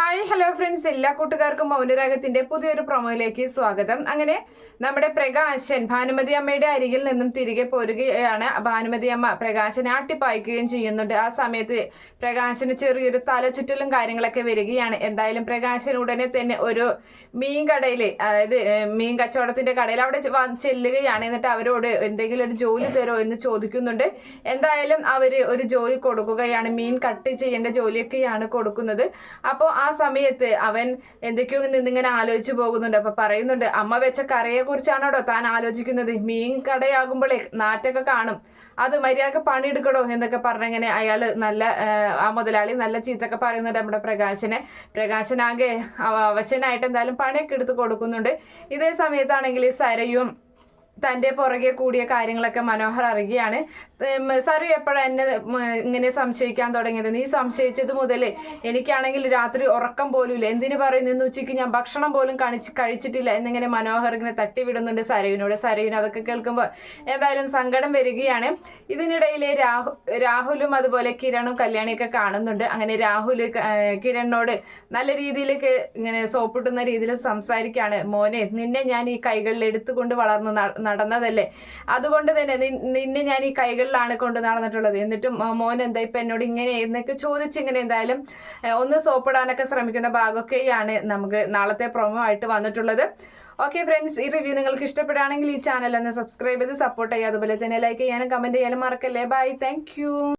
Hi hello friends എല്ലാ കൂട്ടുകാർക്കും മൗനരാഗത്തിന്റെ പുതിയൊരു പ്രൊമോയിലേക്ക് സ്വാഗതം. അങ്ങനെ നമ്മുടെ പ്രകാശൻ ഭാനുമതി അമ്മയുടെ അരികിൽ നിന്നും തിരികെ പോരുകയാണ്. ഭാനുമതി അമ്മ പ്രകാശനെ അട്ടിപ്പായിക്കുകയും ചെയ്യുന്നുണ്ട്. ആ സമയത്ത് പ്രകാശന് ചെറിയൊരു തലചുറ്റലും കാര്യങ്ങളൊക്കെ വരികയാണ്. എന്തായാലും പ്രകാശൻ ഉടനെ തന്നെ ഒരു മീൻ കടയിൽ അതായത് മീൻ കച്ചവടത്തിന്റെ കടയിൽ അവിടെ ചെല്ലുകയാണ്. എന്നിട്ട് അവരോട് എന്തെങ്കിലും ഒരു ജോലി തരുമോ എന്ന് ചോദിക്കുന്നുണ്ട്. എന്തായാലും അവർ ഒരു ജോലി കൊടുക്കുകയാണ്. മീൻ കട്ട് ചെയ്യേണ്ട ജോലിയൊക്കെയാണ് കൊടുക്കുന്നത്. അപ്പോൾ ആ സമയത്ത് അവൻ എന്തൊക്കെയോ നിന്നിങ്ങനെ ആലോചിച്ചു പോകുന്നുണ്ട്. അപ്പൊ പറയുന്നുണ്ട് അമ്മ വെച്ച കറിയെ കുറിച്ചാണോടോ താൻ ആലോചിക്കുന്നത്? മീൻ കടയാകുമ്പോഴേ നാറ്റൊക്കെ കാണും. അത് മര്യാദയ്ക്ക് പണിയെടുക്കണോ എന്നൊക്കെ പറഞ്ഞങ്ങനെ അയാൾ നല്ല ആ, മുതലാളി നല്ല ചീത്തൊക്കെ പറയുന്നുണ്ട് നമ്മുടെ പ്രകാശനെ. പ്രകാശനാകെ അവ- അവശനായിട്ട് എന്തായാലും പണിയൊക്കെ എടുത്ത് കൊടുക്കുന്നുണ്ട്. ഇതേ സമയത്താണെങ്കിൽ സരയും തന്റെ പുറകെ കൂടിയ കാര്യങ്ങളൊക്കെ മനോഹർ അറിയുകയാണ്. സാറ് എപ്പോഴാണ് എന്നെ ഇങ്ങനെ സംശയിക്കാൻ തുടങ്ങിയത്? നീ സംശയിച്ചത് മുതൽ എനിക്കാണെങ്കിൽ രാത്രി ഉറക്കം പോലും ഇല്ല എന്തിനു പറയുന്നു? ഇന്ന് ഉച്ചയ്ക്ക് ഞാൻ ഭക്ഷണം പോലും കണിച്ച് കഴിച്ചിട്ടില്ല എന്നിങ്ങനെ മനോഹർ ഇങ്ങനെ തട്ടിവിടുന്നുണ്ട് സരയുവിനോട്. സരയുവിന് അതൊക്കെ കേൾക്കുമ്പോൾ ഏതായാലും സങ്കടം വരികയാണ്. ഇതിനിടയിൽ രാഹു രാഹുലും അതുപോലെ കിരണും കല്യാണിയൊക്കെ കാണുന്നുണ്ട്. അങ്ങനെ രാഹുൽ കിരണിനോട് നല്ല രീതിയിലേക്ക് ഇങ്ങനെ സോപ്പിട്ടുന്ന രീതിയിൽ സംസാരിക്കുകയാണ്. മോനെ നിന്നെ ഞാൻ ഈ കൈകളിൽ എടുത്തുകൊണ്ട് വളർന്നു നടന്നതല്ലേ? അതുകൊണ്ട് തന്നെ നിന്നെ ഞാൻ ഈ കൈകളിലാണ് കൊണ്ട് നടന്നിട്ടുള്ളത്. എന്നിട്ടും മോൻ എന്താ ഇപ്പൊ എന്നോട് ഇങ്ങനെ എന്നൊക്കെ ചോദിച്ചിങ്ങനെ എന്തായാലും ഒന്ന് സോപ്പിടാനൊക്കെ ശ്രമിക്കുന്ന ഭാഗമൊക്കെയാണ് നമുക്ക് നാളത്തെ പ്രൊമോ ആയിട്ട് വന്നിട്ടുള്ളത്. ഓക്കെ ഫ്രണ്ട്സ് ഈ റിവ്യൂ നിങ്ങൾക്ക് ഇഷ്ടപ്പെടുകയാണെങ്കിൽ ഈ ചാനൽ ഒന്ന് സബ്സ്ക്രൈബ് ചെയ്ത് സപ്പോർട്ട് ചെയ്യുക. അതുപോലെ തന്നെ ലൈക്ക് ചെയ്യാനും കമന്റ് ചെയ്യാനും മറക്കല്ലേ? Bye thank